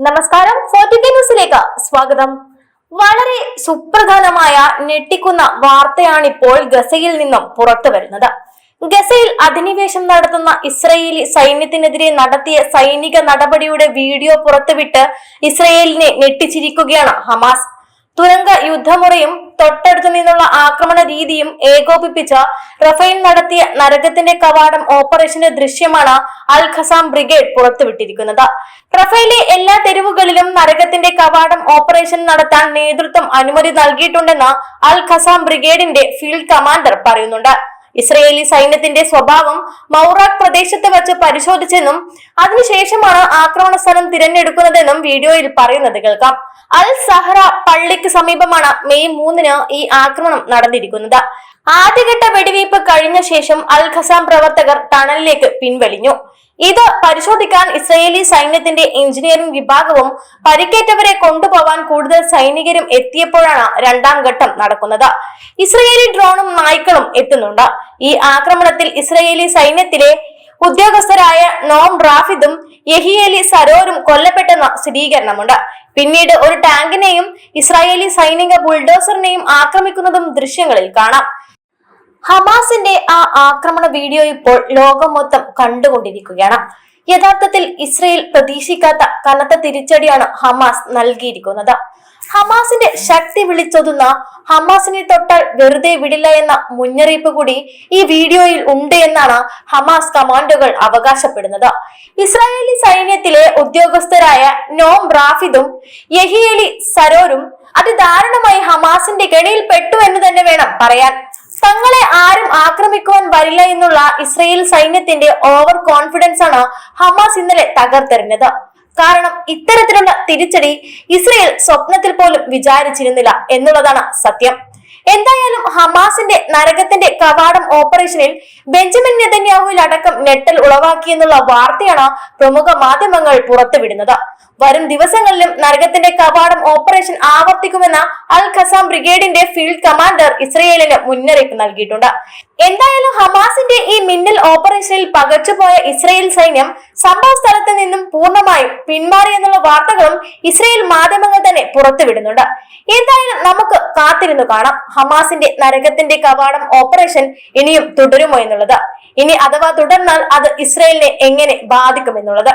നമസ്കാരം. ന്യൂസിലേക്ക് സ്വാഗതം. വളരെ സുപ്രധാനമായ ഞെട്ടിക്കുന്ന വാർത്തയാണിപ്പോൾ ഗസയിൽ നിന്നും പുറത്തു വരുന്നത്. ഗസയിൽ അധിനിവേശം നടത്തുന്ന ഇസ്രയേലി സൈന്യത്തിനെതിരെ നടത്തിയ സൈനിക നടപടിയുടെ വീഡിയോ പുറത്തുവിട്ട് ഇസ്രയേലിനെ ഞെട്ടിച്ചിരിക്കുകയാണ് ഹമാസ്. തുരങ്ക യുദ്ധമുറയും തൊട്ടടുത്തു നിന്നുള്ള ആക്രമണ രീതിയും ഏകോപിപ്പിച്ച റഫൈൻ നടത്തിയ നരകത്തിന്റെ കവാടം ഓപ്പറേഷന്റെ ദൃശ്യമാണ് അൽ ഖസാം ബ്രിഗേഡ് പുറത്തുവിട്ടിരിക്കുന്നത്. റഫൈലെ എല്ലാ തെരുവുകളിലും നരകത്തിന്റെ കവാടം ഓപ്പറേഷൻ നടത്താൻ നേതൃത്വം അനുമതി നൽകിയിട്ടുണ്ടെന്ന് അൽ ഖസാം ബ്രിഗേഡിന്റെ ഫീൽഡ് കമാൻഡർ പറയുന്നുണ്ട്. ഇസ്രയേലി സൈന്യത്തിന്റെ സ്വഭാവം മൗറാഖ് പ്രദേശത്ത് വെച്ച് പരിശോധിച്ചെന്നും അതിനുശേഷമാണ് ആക്രമണ സ്ഥലം തിരഞ്ഞെടുക്കുന്നതെന്നും വീഡിയോയിൽ പറയുന്നത് കേൾക്കാം. അൽ സഹറ പള്ളിക്ക് സമീപമാണ് മെയ് മൂന്നിന് ഈ ആക്രമണം നടന്നിരിക്കുന്നത്. ആദ്യഘട്ട വെടിവയ്പ് കഴിഞ്ഞ ശേഷം അൽ ഖസാം പ്രവർത്തകർ ടണലിലേക്ക് പിൻവലിഞ്ഞു. ഇത് പരിശോധിക്കാൻ ഇസ്രയേലി സൈന്യത്തിന്റെ എഞ്ചിനീയറിംഗ് വിഭാഗവും പരിക്കേറ്റവരെ കൊണ്ടുപോകാൻ കൂടുതൽ സൈനികരും എത്തിയപ്പോഴാണ് രണ്ടാം ഘട്ടം നടക്കുന്നത്. ഇസ്രയേലി ഡ്രോണും നായ്ക്കളും എത്തുന്നുണ്ട്. ഈ ആക്രമണത്തിൽ ഇസ്രയേലി സൈന്യത്തിലെ ഉദ്യോഗസ്ഥരായ നോം റാഫിദും യഹിയേലി സരോരും കൊല്ലപ്പെട്ടെന്ന സ്ഥിരീകരണമുണ്ട്. പിന്നീട് ഒരു ടാങ്കിനെയും ഇസ്രായേലി സൈനിക ബുൾഡോസറിനെയും ആക്രമിക്കുന്നതും ദൃശ്യങ്ങളിൽ കാണാം. ഹമാസിന്റെ ആ ആക്രമണ വീഡിയോ ഇപ്പോൾ ലോകം മൊത്തം കണ്ടുകൊണ്ടിരിക്കുകയാണ്. യഥാർത്ഥത്തിൽ ഇസ്രയേൽ പ്രതീക്ഷിക്കാത്ത കനത്ത തിരിച്ചടിയാണ് ഹമാസ് നൽകിയിരിക്കുന്നത്. ഹമാസിന്റെ ശക്തി വിളിച്ചൊതുന്ന ഹമാസിനെ തൊട്ടാൽ വെറുതെ വിടില്ല എന്ന മുന്നറിയിപ്പ് കൂടി ഈ വീഡിയോയിൽ ഉണ്ട് എന്നാണ് ഹമാസ് കമാൻഡുകൾ അവകാശപ്പെടുന്നത്. ഇസ്രായേലി സൈന്യത്തിലെ ഉദ്യോഗസ്ഥരായ നോം റാഫിദും യഹിയലി സരോരും അതിദാരുണമായി ഹമാസിന്റെ കെണിയിൽ പെട്ടു എന്ന് തന്നെ വേണം പറയാൻ. തങ്ങളെ ആരും ആക്രമിക്കുവാൻ വരില്ല എന്നുള്ള ഇസ്രയേൽ സൈന്യത്തിന്റെ ഓവർ കോൺഫിഡൻസ് ആണ് ഹമാസ് ഇന്നലെ തകർത്തെറിഞ്ഞത്. കാരണം ഇത്തരത്തിലുള്ള തിരിച്ചടി ഇസ്രയേൽ സ്വപ്നത്തിൽ പോലും വിചാരിച്ചിരുന്നില്ല എന്നുള്ളതാണ് സത്യം. എന്തായാലും ഹമാസിന്റെ നരകത്തിന്റെ കവാടം ഓപ്പറേഷനിൽ ബെഞ്ചമിൻ നെതന്യാഹുവിൽ അടക്കം ഞെട്ടൽ ഉളവാക്കിയെന്നുള്ള വാർത്തയാണ് പ്രമുഖ മാധ്യമങ്ങൾ പുറത്തുവിടുന്നത്. വരും ദിവസങ്ങളിലും നരകത്തിന്റെ കവാടം ഓപ്പറേഷൻ ആവർത്തിക്കുമെന്ന അൽ ഖസാം ബ്രിഗേഡിന്റെ ഫീൽഡ് കമാൻഡർ ഇസ്രയേലിന് മുന്നറിയിപ്പ് നൽകിയിട്ടുണ്ട്. എന്തായാലും ഹമാസിന്റെ ഈ മിന്നൽ ഓപ്പറേഷനിൽ പകച്ചുപോയ ഇസ്രയേൽ സൈന്യം സംഭവ സ്ഥലത്ത് നിന്നും പൂർണമായും പിന്മാറി എന്നുള്ള വാർത്തകളും ഇസ്രായേൽ മാധ്യമങ്ങൾ തന്നെ പുറത്തുവിടുന്നുണ്ട്. എന്തായാലും നമുക്ക് കാത്തിരുന്നു കാണാം. ഹമാസിന്റെ നരകത്തിന്റെ കവാടം ഓപ്പറേഷൻ ഇനിയും തുടരുമോ എന്നുള്ളത്. ഇനി അഥവാ തുടർന്നാൽ അത് ഇസ്രായേലിനെ എങ്ങനെ ബാധിക്കുമെന്നുള്ളത്.